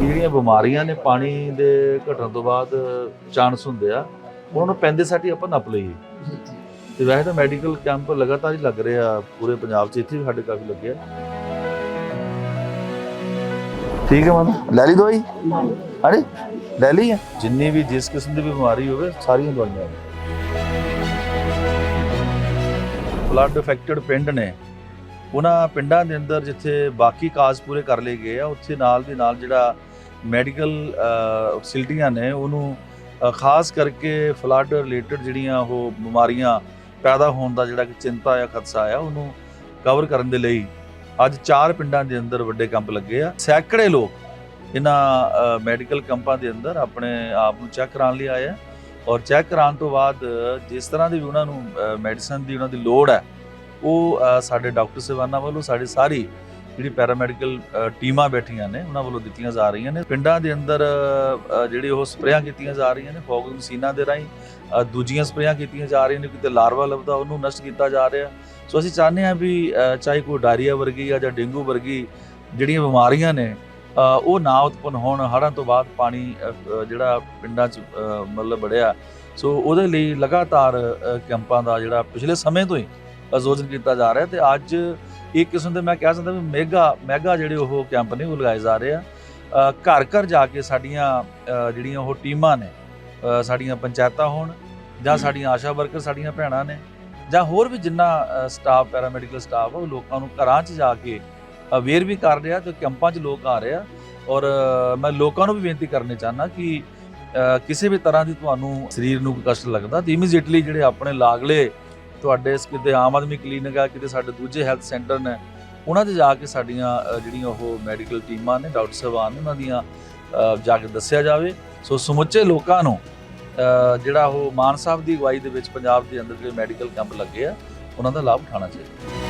ਜਿਹੜੀਆਂ ਬਿਮਾਰੀਆਂ ਨੇ ਪਾਣੀ ਦੇ ਘਟਣ ਤੋਂ ਬਾਅਦ ਚਾਂਸ ਹੁੰਦੇ ਆ, ਉਹਨਾਂ ਨੂੰ ਪੈਂਦੇ ਸਾਟੀ ਆਪਾਂ ਨੱਪ ਲਈਏ। ਤੇ ਵੈਸੇ ਤਾਂ ਮੈਡੀਕਲ ਕੈਂਪ ਲਗਾਤਾਰ ਹੀ ਲੱਗ ਰਹੇ ਪੂਰੇ ਪੰਜਾਬ 'ਚ ਇੱਥੇ ਵੀ ਸਾਡੇ ਕਾਫੀ ਲੱਗੇ ਠੀਕ ਹੈ ਮਨ ਲੈ ਲਈ ਦਵਾਈ? ਅਰੇ, ਲੈ ਲਈ ਹੈ ਜਿੰਨੀ ਵੀ ਜਿਸ ਕਿਸਮ ਦੀ ਵੀ ਬਿਮਾਰੀ ਹੋਵੇ, ਸਾਰੀਆਂ ਦਵਾਈਆਂ ਫਲੱਡ ਅਫੈਕਟਡ ਪਿੰਡ ਨੇ। ਉਹਨਾਂ ਪਿੰਡਾਂ ਦੇ ਅੰਦਰ ਜਿੱਥੇ ਬਾਕੀ ਕਾਜ਼ ਪੂਰੇ ਕਰ ਲਏ ਗਏ ਆ, ਉੱਥੇ ਨਾਲ ਦੀ ਨਾਲ ਜਿਹੜਾ ਮੈਡੀਕਲ ਫੈਸਿਲਿਟੀਆਂ ਨੇ ਉਹਨੂੰ ਖਾਸ ਕਰਕੇ ਫਲੱਡ ਰਿਲੇਟਡ ਜਿਹੜੀਆਂ ਉਹ ਬਿਮਾਰੀਆਂ ਪੈਦਾ ਹੋਣ ਦਾ ਜਿਹੜਾ ਕਿ ਚਿੰਤਾ ਆ ਖਦਸ਼ਾ ਆ, ਉਹਨੂੰ ਕਵਰ ਕਰਨ ਦੇ ਲਈ ਅੱਜ ਚਾਰ ਪਿੰਡਾਂ ਦੇ ਅੰਦਰ ਵੱਡੇ ਕੈਂਪ ਲੱਗੇ ਆ। ਸੈਂਕੜੇ ਲੋਕ ਇਹਨਾਂ ਮੈਡੀਕਲ ਕੈਂਪਾਂ ਦੇ ਅੰਦਰ ਆਪਣੇ ਆਪ ਨੂੰ ਚੈੱਕ ਕਰਾਉਣ ਲਈ ਆਏ ਆ ਔਰ ਚੈੱਕ ਕਰਾਉਣ ਤੋਂ ਬਾਅਦ ਜਿਸ ਤਰ੍ਹਾਂ ਦੀ ਵੀ ਉਹਨਾਂ ਨੂੰ ਮੈਡੀਸਨ ਦੀ ਉਹਨਾਂ ਦੀ ਲੋੜ ਹੈ ਉਹ ਸਾਡੇ ਡਾਕਟਰ ਸੇਵਾਨਾ ਵੱਲੋਂ ਸਾਡੀ ਸਾਰੀ ਜਿਹੜੀ ਪੈਰਾਮੈਡੀਕਲ ਟੀਮਾਂ ਬੈਠੀਆਂ ਨੇ ਉਹਨਾਂ ਵੱਲੋਂ ਦਿੱਤੀਆਂ ਜਾ ਰਹੀਆਂ ਨੇ। ਪਿੰਡਾਂ ਦੇ ਅੰਦਰ ਅ, ਜਿਹੜੀ ਉਹ ਸਪਰੇਆਂ ਕੀਤੀਆਂ ਜਾ ਰਹੀਆਂ ਨੇ ਫੌਗ ਮਸ਼ੀਨਾਂ ਦੇ ਰਾਹੀਂ ਦੂਜੀਆਂ ਸਪਰੇਆਂ ਕੀਤੀਆਂ ਜਾ ਰਹੀਆਂ ਨੇ ਕਿਤੇ ਲਾਰਵਾ ਲੱਭਦਾ ਉਹਨੂੰ ਨਸ਼ਟ ਕੀਤਾ ਜਾ ਰਿਹਾ। ਸੋ ਅਸੀਂ ਚਾਹੁੰਦੇ ਹਾਂ ਵੀ ਚਾਹੇ ਕੋਈ ਡਾਇਰੀਆ ਵਰਗੀ ਆ ਜਾਂ ਡੇਂਗੂ ਵਰਗੀ ਜਿਹੜੀਆਂ ਬਿਮਾਰੀਆਂ ਨੇ ਉਹ ਨਾ ਉਤਪੰਨ ਹੋਣ ਹੜ੍ਹਾਂ ਤੋਂ ਬਾਅਦ ਪਾਣੀ ਜਿਹੜਾ ਪਿੰਡਾਂ 'ਚ ਮਤਲਬ ਬੜਿਆ ਸੋ ਉਹਦੇ ਲਈ ਲਗਾਤਾਰ ਕੈਂਪਾਂ ਦਾ ਜਿਹੜਾ ਪਿਛਲੇ ਸਮੇਂ ਤੋਂ ਹੀ ਆਯੋਜਨ ਕੀਤਾ ਜਾ ਰਿਹਾ ਤੇ ਅੱਜ ਇੱਕ ਕਿਸਮ ਦੇ ਮੈਂ ਕਹਿ ਸਕਦਾ ਵੀ ਮੈਗਾ ਮੈਗਾ ਜਿਹੜੇ ਉਹ ਕੈਂਪ ਨੇ ਉਹ ਲਗਾਏ ਜਾ ਰਹੇ ਆ। ਘਰ ਘਰ ਜਾ ਕੇ ਸਾਡੀਆਂ ਜਿਹੜੀਆਂ ਉਹ ਟੀਮਾਂ ਨੇ ਸਾਡੀਆਂ ਪੰਚਾਇਤਾਂ ਹੋਣ ਜਾਂ ਸਾਡੀਆਂ ਆਸ਼ਾ ਵਰਕਰ ਸਾਡੀਆਂ ਭੈਣਾਂ ਨੇ ਜਾਂ ਹੋਰ ਵੀ ਜਿੰਨਾ ਸਟਾਫ ਪੈਰਾਮੈਡੀਕਲ ਸਟਾਫ ਉਹ ਲੋਕਾਂ ਨੂੰ ਘਰਾਂ 'ਚ ਜਾ ਕੇ ਅਵੇਅਰ ਵੀ ਕਰ ਰਿਹਾ ਤੇ ਕੈਂਪਾਂ 'ਚ ਲੋਕ ਆ ਰਹੇ ਆ। ਔਰ ਮੈਂ ਲੋਕਾਂ ਨੂੰ ਵੀ ਬੇਨਤੀ ਕਰਨੀ ਚਾਹੁੰਦਾ ਕਿ ਕਿਸੇ ਵੀ ਤਰ੍ਹਾਂ ਦੀ ਤੁਹਾਨੂੰ ਸਰੀਰ ਨੂੰ ਕਸ਼ਟ ਲੱਗਦਾ ਤੇ ਇਮੀਡੀਏਟਲੀ ਜਿਹੜੇ ਆਪਣੇ ਲਾਗਲੇ ਤੁਹਾਡੇ ਕਿਤੇ ਆਮ ਆਦਮੀ ਕਲੀਨਿਕ ਆ, ਕਿਤੇ ਸਾਡੇ ਦੂਜੇ ਹੈਲਥ ਸੈਂਟਰ ਨੇ, ਉਹਨਾਂ 'ਚ ਜਾ ਕੇ ਸਾਡੀਆਂ ਜਿਹੜੀਆਂ ਉਹ ਮੈਡੀਕਲ ਟੀਮਾਂ ਨੇ, ਡਾਕਟਰ ਸਾਹਿਬਾਨ ਨੇ ਉਹਨਾਂ ਦੀਆਂ ਜਾ ਕੇ ਦੱਸਿਆ ਜਾਵੇ। ਸੋ ਸਮੁੱਚੇ ਲੋਕਾਂ ਨੂੰ ਜਿਹੜਾ ਉਹ ਮਾਨ ਸਾਹਿਬ ਦੀ ਅਗਵਾਈ ਦੇ ਵਿੱਚ ਪੰਜਾਬ ਦੇ ਅੰਦਰ ਜਿਹੜੇ ਮੈਡੀਕਲ ਕੈਂਪ ਲੱਗੇ ਆ, ਉਹਨਾਂ ਦਾ ਲਾਭ ਉਠਾਉਣਾ ਚਾਹੀਦਾ।